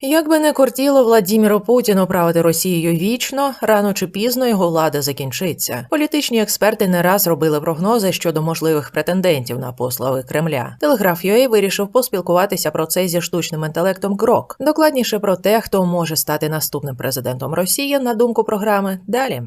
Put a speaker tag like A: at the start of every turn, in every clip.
A: Як би не кортіло Владіміру Путіну правити Росією вічно, рано чи пізно його влада закінчиться. Політичні експерти не раз робили прогнози щодо можливих претендентів на послави Кремля. Телеграф UA вирішив поспілкуватися про це зі штучним інтелектом Грок. Докладніше про те, хто може стати наступним президентом Росії, на думку програми. Далі.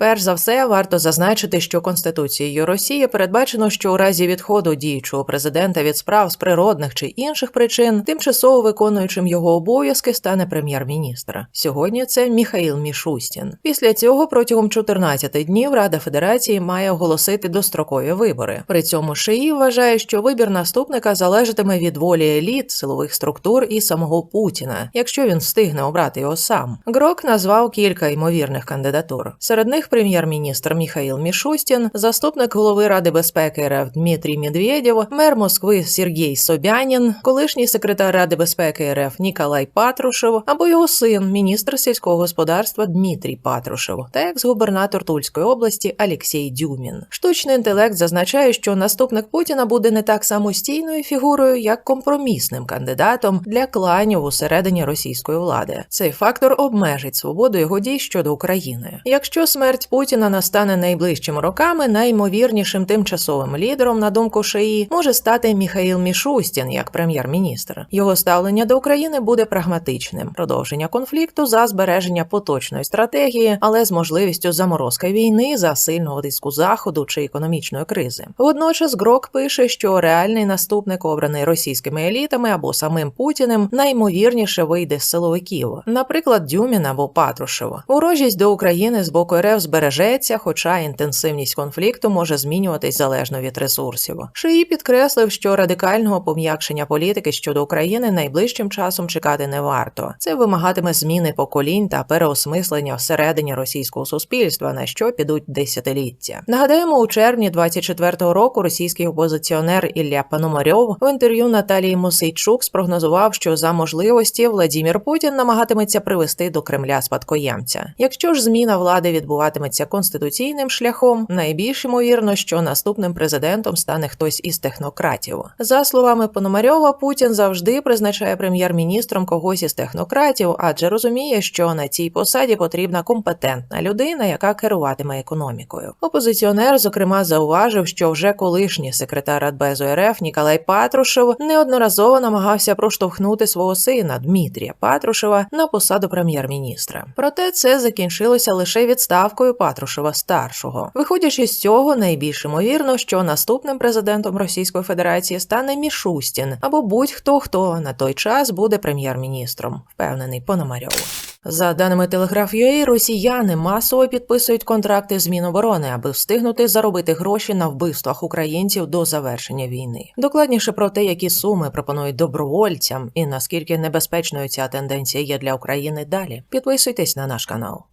A: Перш за все, варто зазначити, що Конституцією Росії передбачено, що у разі відходу діючого президента від справ з природних чи інших причин, тимчасово виконуючим його обов'язки стане прем'єр-міністр. Сьогодні це Міхаїл Мішустін. Після цього протягом 14 днів Рада Федерації має оголосити дострокові вибори. При цьому ШИІ вважає, що вибір наступника залежатиме від волі еліт, силових структур і самого Путіна, якщо він встигне обрати його сам. Грок назвав кілька ймовірних кандидатур. Серед них прем'єр-міністр Міхаїл Мішустін, заступник голови Ради безпеки РФ Дмитрій Медведєв, мер Москви Сергій Собянін, колишній секретар Ради безпеки РФ Ніколай Патрушев або його син, міністр сільського господарства Дмитрій Патрушев та екс-губернатор Тульської області Алексій Дюмін. Штучний інтелект зазначає, що наступник Путіна буде не так самостійною фігурою, як компромісним кандидатом для кланів усередині російської влади. Цей фактор обмежить свободу його дій щодо України. Якщо смерть Путіна настане найближчими роками, найімовірнішим тимчасовим лідером, на думку ШИІ, може стати Міхаїл Мішустін як прем'єр-міністр. Його ставлення до України буде прагматичним: продовження конфлікту за збереження поточної стратегії, але з можливістю заморозки війни за сильного тиску заходу чи економічної кризи. Водночас Грок пише, що реальний наступник, обраний російськими елітами або самим Путіним, найімовірніше вийде з силовиків, наприклад, Дюмін або Патрушева. Ворожість до України з боку РФ збережеться, хоча інтенсивність конфлікту може змінюватись залежно від ресурсів. Шиї підкреслив, що радикального пом'якшення політики щодо України найближчим часом чекати не варто. Це вимагатиме зміни поколінь та переосмислення всередині російського суспільства, на що підуть десятиліття. Нагадаємо, у червні 24-го року російський опозиціонер Ілля Пономарьов в інтерв'ю Наталії Мосейчук спрогнозував, що за можливості Владімір Путін намагатиметься привести до Кремля спадкоємця. Якщо ж зміна влади відбуватиметься конституційним шляхом, найбільш ймовірно, що наступним президентом стане хтось із технократів. За словами Пономарьова, Путін завжди призначає прем'єр-міністром когось із технократів, адже розуміє, що на цій посаді потрібна компетентна людина, яка керуватиме економікою. Опозиціонер, зокрема, зауважив, що вже колишній секретар Радбезу РФ Ніколай Патрушев неодноразово намагався проштовхнути свого сина Дмитрія Патрушева на посаду прем'єр-міністра. Проте це закінчилося лише відставкою Патрушева старшого. Виходячи з цього, найбільш ймовірно, що наступним президентом Російської Федерації стане Мішустін або будь-хто хто на той час буде прем'єр-міністром, впевнений Пономарьов. За даними Телеграф.ua, росіяни масово підписують контракти з Міноборони, аби встигнути заробити гроші на вбивствах українців до завершення війни. Докладніше про те, які суми пропонують добровольцям і наскільки небезпечною ця тенденція є для України далі. Підписуйтесь на наш канал.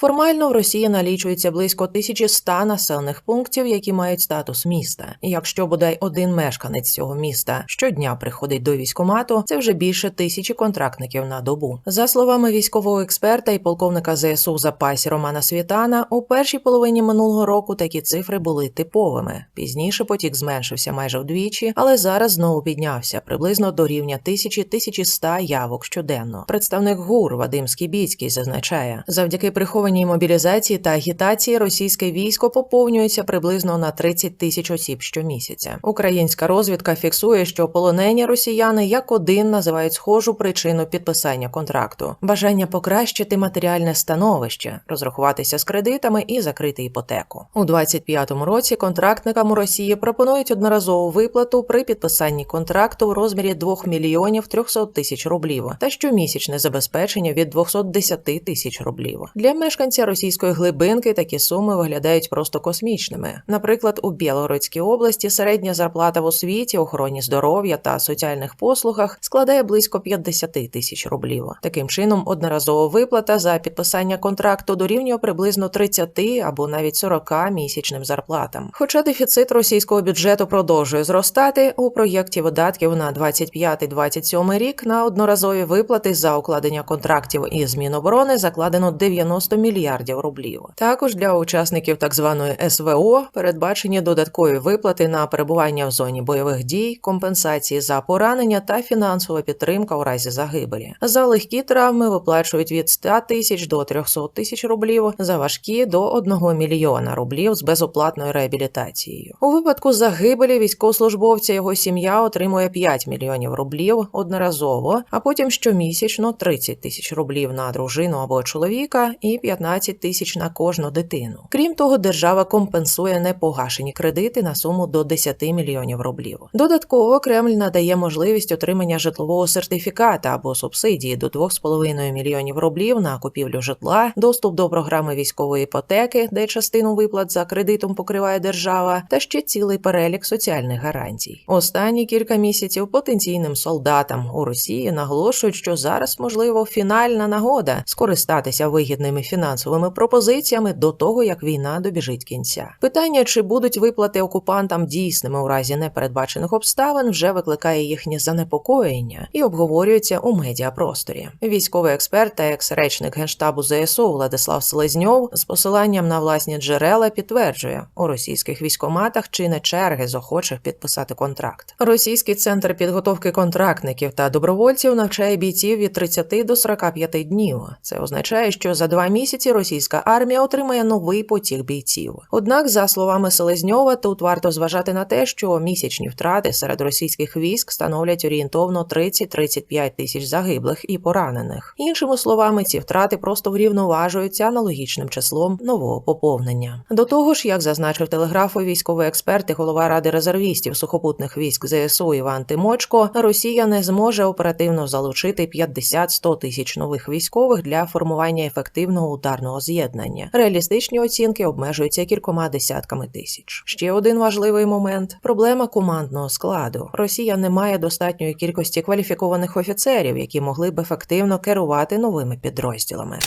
A: Формально в Росії налічується близько 1100 населених пунктів, які мають статус міста. Якщо бодай один мешканець цього міста щодня приходить до військомату, це вже більше тисячі контрактників на добу. За словами військового експерта і полковника ЗСУ в запасі Романа Світана, у першій половині минулого року такі цифри були типовими. Пізніше потік зменшився майже вдвічі, але зараз знову піднявся приблизно до рівня 1000-1100 явок щоденно. Представник ГУР Вадим Скібіцький зазначає, завдяки прихованій мобілізації та агітації російське військо поповнюється приблизно на 30 тисяч осіб щомісяця. Українська розвідка фіксує, що полонені росіяни як один називають схожу причину підписання контракту: бажання покращити матеріальне становище, розрахуватися з кредитами і закрити іпотеку. У 25-му році контрактникам у Росії пропонують одноразову виплату при підписанні контракту в розмірі 2 мільйонів 300 тисяч рублів та щомісячне забезпечення від 210 тисяч рублів. Для мешканця російської глибинки такі суми виглядають просто космічними. Наприклад, у Білгородській області середня зарплата в освіті, охороні здоров'я та соціальних послугах складає близько 50 тисяч рублів. Таким чином, одноразова виплата за підписання контракту дорівнює приблизно 30 або навіть 40 місячним зарплатам. Хоча дефіцит російського бюджету продовжує зростати, у проєкті видатків на 25-27 рік на одноразові виплати за укладення контрактів із Міноборони закладено 90 мільйонів мільярдів рублів. Також для учасників так званої СВО передбачені додаткові виплати на перебування в зоні бойових дій, компенсації за поранення та фінансова підтримка у разі загибелі. За легкі травми виплачують від 100 тисяч до 300 тисяч рублів, за важкі до 1 мільйона рублів з безоплатною реабілітацією. У випадку загибелі військовослужбовця його сім'я отримує 5 мільйонів рублів одноразово, а потім щомісячно 30 тисяч рублів на дружину або чоловіка і 15 тисяч на кожну дитину. Крім того, держава компенсує непогашені кредити на суму до 10 мільйонів рублів. Додатково Кремль надає можливість отримання житлового сертифіката або субсидії до 2,5 мільйонів рублів на купівлю житла, доступ до програми військової іпотеки, де частину виплат за кредитом покриває держава, та ще цілий перелік соціальних гарантій. Останні кілька місяців потенційним солдатам у Росії наголошують, що зараз можливо фінальна нагода скористатися вигідними фінансовими пропозиціями до того, як війна добіжить кінця. Питання, чи будуть виплати окупантам дійсними у разі непередбачених обставин, вже викликає їхнє занепокоєння і обговорюється у медіапросторі. Військовий експерт та екс-речник генштабу ЗСУ Владислав Селезньов з посиланням на власні джерела підтверджує, у російських військоматах чине черги з охочих підписати контракт. Російський центр підготовки контрактників та добровольців навчає бійців від 30 до 45 днів. Це означає, що за два місяці російська армія отримає новий потік бійців. Однак, за словами Селезньова, тут варто зважати на те, що місячні втрати серед російських військ становлять орієнтовно 30-35 тисяч загиблих і поранених. Іншими словами, ці втрати просто врівноважуються аналогічним числом нового поповнення. До того ж, як зазначив телеграфу військовий експерт і голова ради резервістів сухопутних військ ЗСУ Іван Тимочко, Росія не зможе оперативно залучити 50-100 тисяч нових військових для формування ефективного ударного з'єднання. Реалістичні оцінки обмежуються кількома десятками тисяч. Ще один важливий момент: проблема командного складу. Росія не має достатньої кількості кваліфікованих офіцерів, які могли б ефективно керувати новими підрозділами.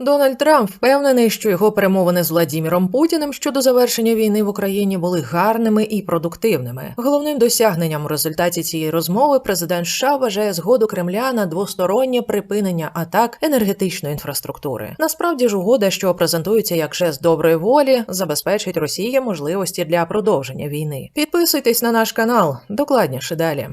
A: Дональд Трамп впевнений, що його перемовини з Владіміром Путіним щодо завершення війни в Україні були гарними і продуктивними. Головним досягненням у результаті цієї розмови президент США вважає згоду Кремля на двостороннє припинення атак енергетичної інфраструктури. Насправді ж угода, що презентується як жест доброї волі, забезпечить Росії можливості для продовження війни. Підписуйтесь на наш канал, докладніше далі.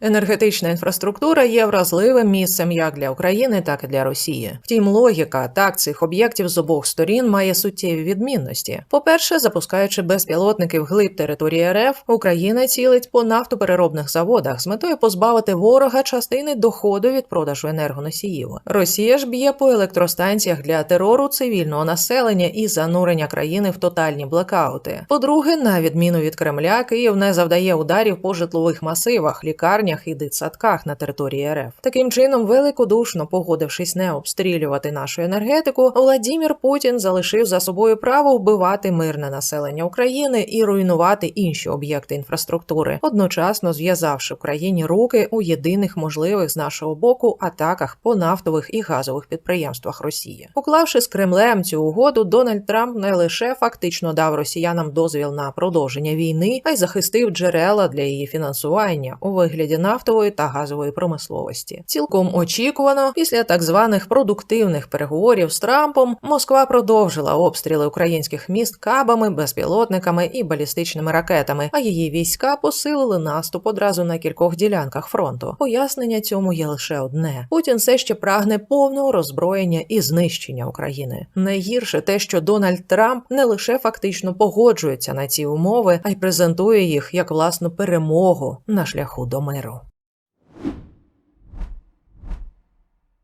A: Енергетична інфраструктура є вразливим місцем як для України, так і для Росії. Втім, логіка атак цих об'єктів з обох сторін має суттєві відмінності. По-перше, запускаючи безпілотники вглиб території РФ, Україна цілить по нафтопереробних заводах з метою позбавити ворога частини доходу від продажу енергоносіїв. Росія ж б'є по електростанціях для терору цивільного населення і занурення країни в тотальні блекаути. По-друге, на відміну від Кремля, Київ не завдає ударів по житлових масивах, лікарнях і дитсадках на території РФ. Таким чином, великодушно погодившись не обстрілювати нашу енергетику, Владімір Путін залишив за собою право вбивати мирне населення України і руйнувати інші об'єкти інфраструктури, одночасно зв'язавши Україні руки у єдиних можливих з нашого боку атаках по нафтових і газових підприємствах Росії. Уклавши з Кремлем цю угоду, Дональд Трамп не лише фактично дав росіянам дозвіл на продовження війни, а й захистив джерела для її фінансування у вигляді нафтової та газової промисловості. Цілком очікувано, після так званих продуктивних переговорів з Трампом, Москва продовжила обстріли українських міст кабами, безпілотниками і балістичними ракетами, а її війська посилили наступ одразу на кількох ділянках фронту. Пояснення цьому є лише одне: Путін все ще прагне повного роззброєння і знищення України. Найгірше те, що Дональд Трамп не лише фактично погоджується на ці умови, а й презентує їх як власну перемогу на шляху до миру.